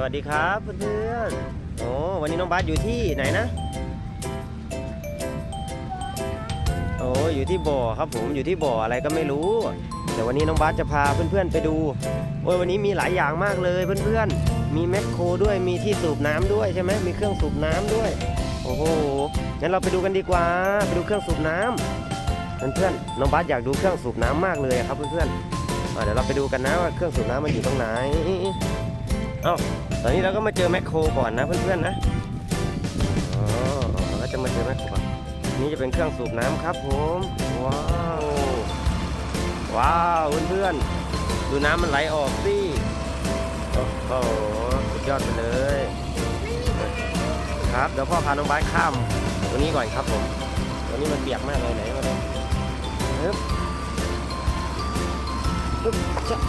สวัสดีครับเพื่อนๆโอ้วันนี้น้องบาสอยู่ที่ไหนนะ โอ้อยู่ที่บ่อครับผมอยู่ที่บ่ออะไรก็ไม่รู้ แต่วันนี้น้องบาสจะพาเพื่อนๆไปดู โอ้ยวันนี้มีหลายอย่างมากเลยเพื่อนๆ มีแมคโครด้วยมีที่สูบน้ำด้วยใช่ไหมมีเครื่องสูบน้ำด้วย โอ้โหงั้นเราไปดูกันดีกว่า ไปดูเครื่องสูบน้ำเพื่อนๆน้องบาสอยากดูเครื่องสูบน้ำมากเลยครับเพื่อนๆเดี๋ยวเราไปดูกันนะว่าเครื่องสูบน้ำมันอยู่ตรงไหน อ้าตอนนี้เราก็มาเจอแมคโครก่อนนะเพื่อนๆนะอ๋อเราก็จะมาเจอแมคโครก่อนนี่จะเป็นเครื่องสูบน้ำครับผมว้าวว้าวเพื่อนๆดูน้ำมันไหลออกสิโอ้โหสุดยอดไปเลยครับเดี๋ยวพ่อพาน้องบาสข้ามตรงนี้ก่อนครับผมตรงนี้มันเปียกมากเลยไหนมาดูฮึบฮึบ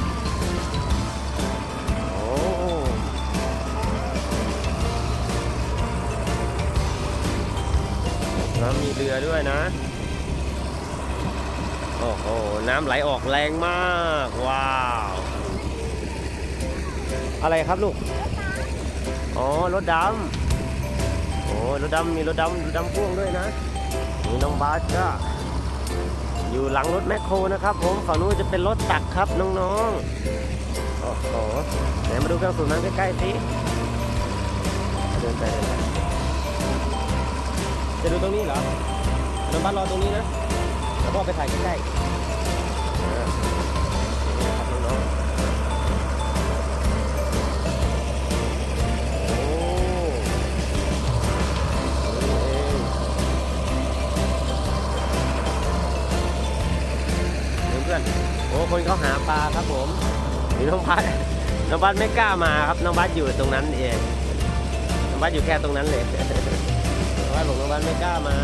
ด้วยนะ โอ้โห น้ำไหลออกแรงมาก ว้าว อะไรครับลูก อ๋อ รถดำ โอ้รถดำมีรถดำรถดำพ่วงด้วยนะนี่น้องบาสก็อยู่หลังรถแมคโครนะครับผม ฝั่งนู้นจะเป็นรถตักครับน้องๆ โอ้โหไหนมาดูเครื่องสูบน้ำใกล้ๆสิเดินไปเดินไปจะดูตรงนี้เหรอ น้องบาสรอตรงนี้นะแล้วก็ไปถ่ายใกล้ๆน้องๆโอ้นี่เพื่อนโอ้คนเขาหาปลาครับผมนี่น้องบัสน้องบัสไม่กล้ามาครับน้องบัสอยู่ตรงนั้นเองน้องบัสอยู่แค่ตรงนั้นเลยน้องบัสบอกน้องบัสไม่กล้ามา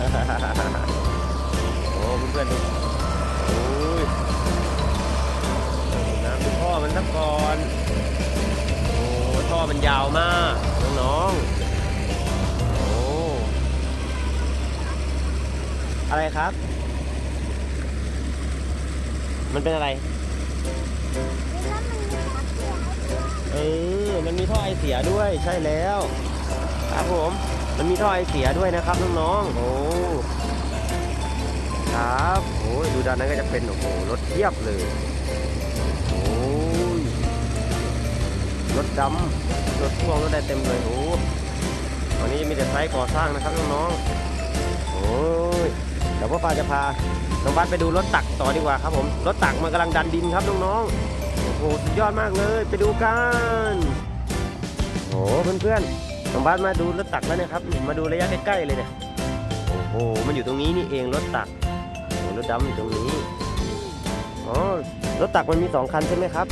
โอ้เพื่อนๆดูโอ้ยน้ำดูท่อมันสักก่อนโอ้ท่อมันยาวมากน้องๆโอ้อะไรครับ มันเป็นอะไร เออ มันมีท่อไอเสียด้วยใช่แล้ว ครับผม มันมีท่อไอเสียด้วยนะครับน้องๆ โอ้ ครับโอ้ยดูด้านนั้นก็จะเป็นโอ้โหรถเทียบเลย โอ้ย รถดำรถพ่วงรถได้เต็มเลย โอ้วันนี้มีแต่ไซต์ก่อสร้างนะครับน้องๆ โอ้ย เดี๋ยวพ่อปาจะพาน้องบัสไปดูรถตักต่อดีกว่าครับผม รถตักมันกำลังดันดินครับน้องๆ โอ้โห สุดยอดมากเลย ไปดูกัน โอ้เพื่อนๆ น้องบัสมาดูรถตักแล้วนะครับมาดูระยะใกล้ๆเลยเนี่ยโอ้โหมันอยู่ตรงนี้นี่เองรถตักโอ้รถดำอยู่ตรงนี้อ๋อรถตักมันมีสองคันใช่ไหมครับ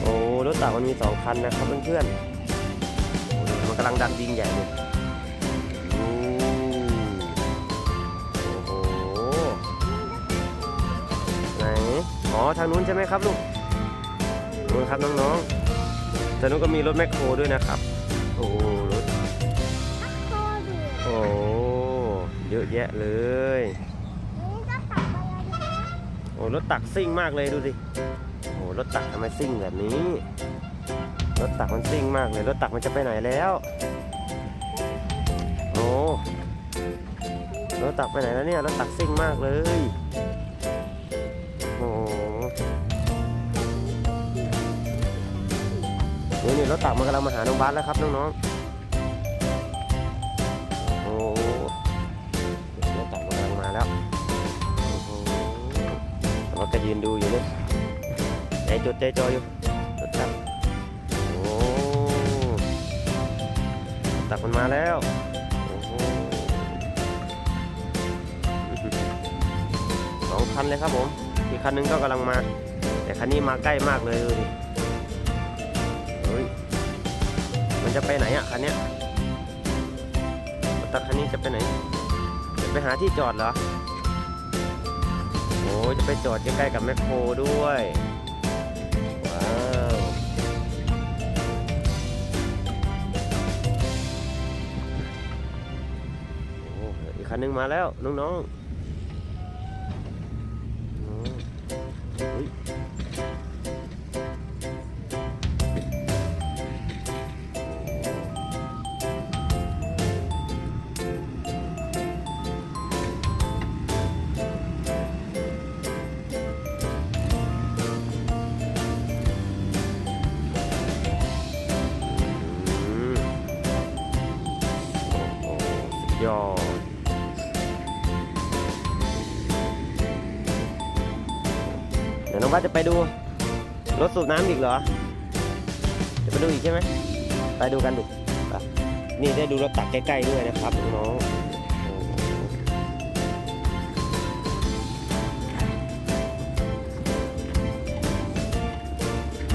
โอ้รถตักมันมีสองคันนะครับเพื่อนๆโอ้มันกำลังดันดินใหญ่เลยโอ้โหไหนอ๋อทางนู้นใช่ไหมครับลูกนู้นครับน้องๆทางนู้นก็มีรถแมคโครด้วยนะครับ โอ้ โอ้เยอะแยะเลย โอ้รถตักซิ่งมากเลยดูสิ โอ้รถตักทำไมซิ่งแบบนี้ รถตักมันซิ่งมากเลย รถตักมันจะไปไหนแล้ว โอ้รถตักไปไหนแล้วเนี่ย รถตักซิ่งมากเลย โอ้นี่นี่รถตักมันกำลังมาหาน้องบ้าสแล้วครับน้องๆ รถก็ยืนดูอยู่นี่ใจจดใจจออยู่รถตักโอ้ตักมันมาแล้วโอ้โหสองคันเลยครับผมอีกคันนึงก็กำลังมา แต่คันนี้มาใกล้มากเลยดูดิเฮ้ยมันจะไปไหนอะคันเนี้ยตักคันนี้จะไปไหนจะไปหาที่จอดเหรอ จะไปจอดใกล้ๆกับแมคโครด้วย ว้าว โอ้อีกคันหนึงมาแล้ว น้องๆ ยอดเดี๋ยวน้องว่าจะไปดูรถสูบน้ำอีกเหรอ จะไปดูอีกใช่ไหมไปดูกันดูนี่ได้ดูรถตักใกล้ๆด้วยนะครับน้อง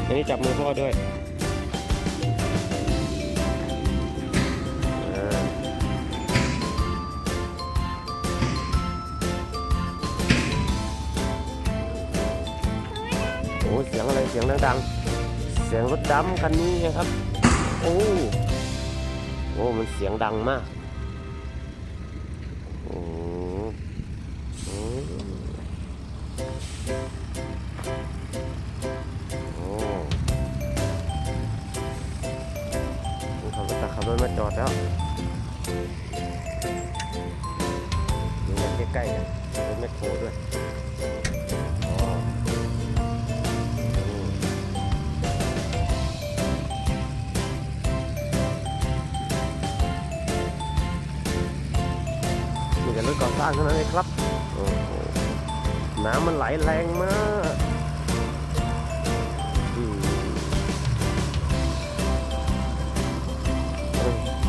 อันนี้จับมือพ่อด้วย สียงอะไรเสียงดังๆ เสียงรถดำคันนี้นะครับ โอ้โอ้มันเสียงดังมากโอ้โอ้โอ้ขับรถขับรถมาจอดแล้วดูกันใกล้ๆกันรถแมคโครด้วย มีแต่รถก่อสร้างเท่านั้นเลยครับโอ้โหน้ำมันไหลแรงมาก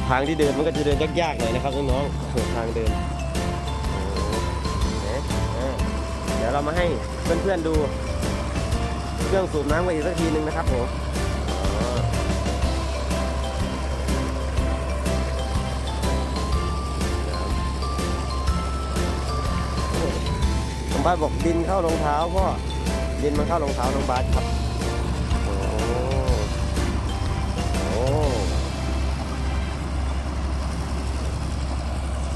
ทางที่เดินมันก็จะเดินยากๆหน่อยนะครับน้องๆโอ้โหทางเดินเเดี๋ยวเรามาให้เพื่อนๆดู เครื่องสูบน้ำกันอีกสักทีหนึ่งนะครับผม บาบอกดินเข้ารองเท้าพ่อดินมันเข้ารองเท้าน้องบาสครับโอ้โห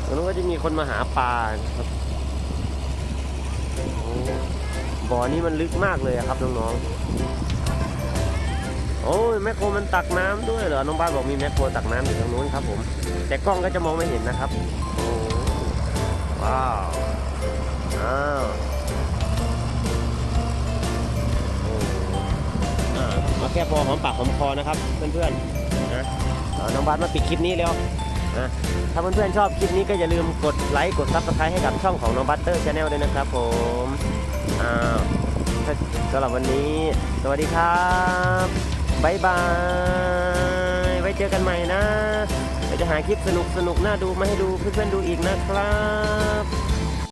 ตรงนู้นก็จะมีคนมาหาปลาครับโอ้บ่อนี้มันลึกมากเลยครับน้องๆ โอ้ยแมคโครมันตักน้ำด้วยเหรอ น้องบาสบอกมีแมคโครตักน้ำอยู่ตรงนู้นครับผม แต่กล้องก็จะมองไม่เห็นนะครับ โอ้ว้าว พอหอมปากหอมคอนะครับเพื่อนๆนะเอาน้องบาสมาปิดคลิปนี้แล้วนะถ้าเพื่อนๆชอบคลิปนี้ก็อย่าลืมกดไลค์กดซับสไครต์ให้กับช่องของน้องบัตเตอร์ชาแนลด้วยนะครับผมอ้าวสำหรับวันนี้ สวัสดีครับบ๊ายบายไว้เจอกันใหม่นะเดี๋ยวจะหาคลิปสนุกๆน่าดูมาให้ดูเพื่อนๆดูอีกนะครับ